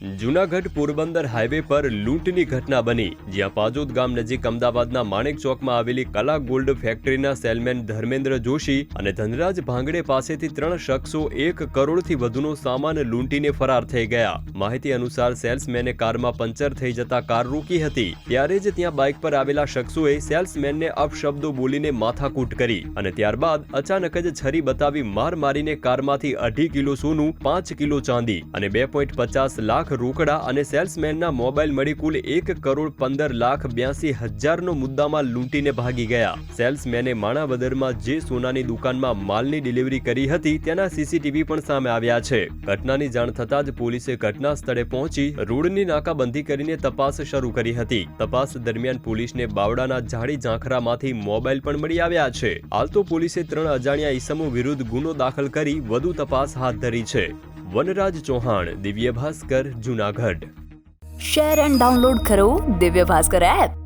Junagadh Porbandar highway પર લૂંટની ઘટના બની, જ્યાં પાજોદ ગામ નજીક અમદાવાદના માણેક ચોકમાં આવેલી કલા ગોલ્ડ ફેક્ટરીના સેલમેન ધર્મેન્દ્ર જોશી અને ધનરાજ ભાંગડે પાસેથી ત્રણ શખ્સો એક કરોડથી વધુનો સામાન લૂંટીને ફરાર થઈ ગયા. માહિતી અનુસાર સેલ્સમેને કારમાં પંચર થઈ જતા કાર રોકી હતી, ત્યારે જ ત્યાં બાઇક પર આવેલા શખ્સોએ સેલ્સમેનને અપશબ્દો બોલીને માથાકૂટ કરી અને ત્યારબાદ અચાનક જ છરી બતાવી માર મારીને કારમાંથી અઢી કિલો સોનું, પાંચ કિલો ચાંદી અને બે પચાસ લાખ રોકડા અને સેલ્સમેનના મોબાઈલ મળી કુલ એક કરોડ પંદર લાખ બ્યાસી હજારનો મુદ્દામાં લૂંટીને ભાગી ગયા. સેલ્સમેને માણાવદરમાં જે સોનાની દુકાનમાં માલની ડિલિવરી કરી હતી તેના સીસીટીવી પણ સામે આવ્યા છે. ઘટનાની જાણ થતાં જ પોલીસે ઘટના સ્થળે પહોંચી રોડની નાકાબંધી કરીને તપાસ શરૂ કરી હતી. તપાસ દરમિયાન પોલીસને બાવડાના જાડી ઝાંખરામાંથી મોબાઈલ પણ મળી આવ્યા છે. હાલ તો પોલીસે ત્રણ અજાણ્યા ઈસમો વિરુદ્ધ ગુનો દાખલ કરી વધુ તપાસ હાથ ધરી છે. Vanraj Chauhan Divya Bhaskar Junagadh. Share and download કરો દિવ્ય ભાસ્કર એપ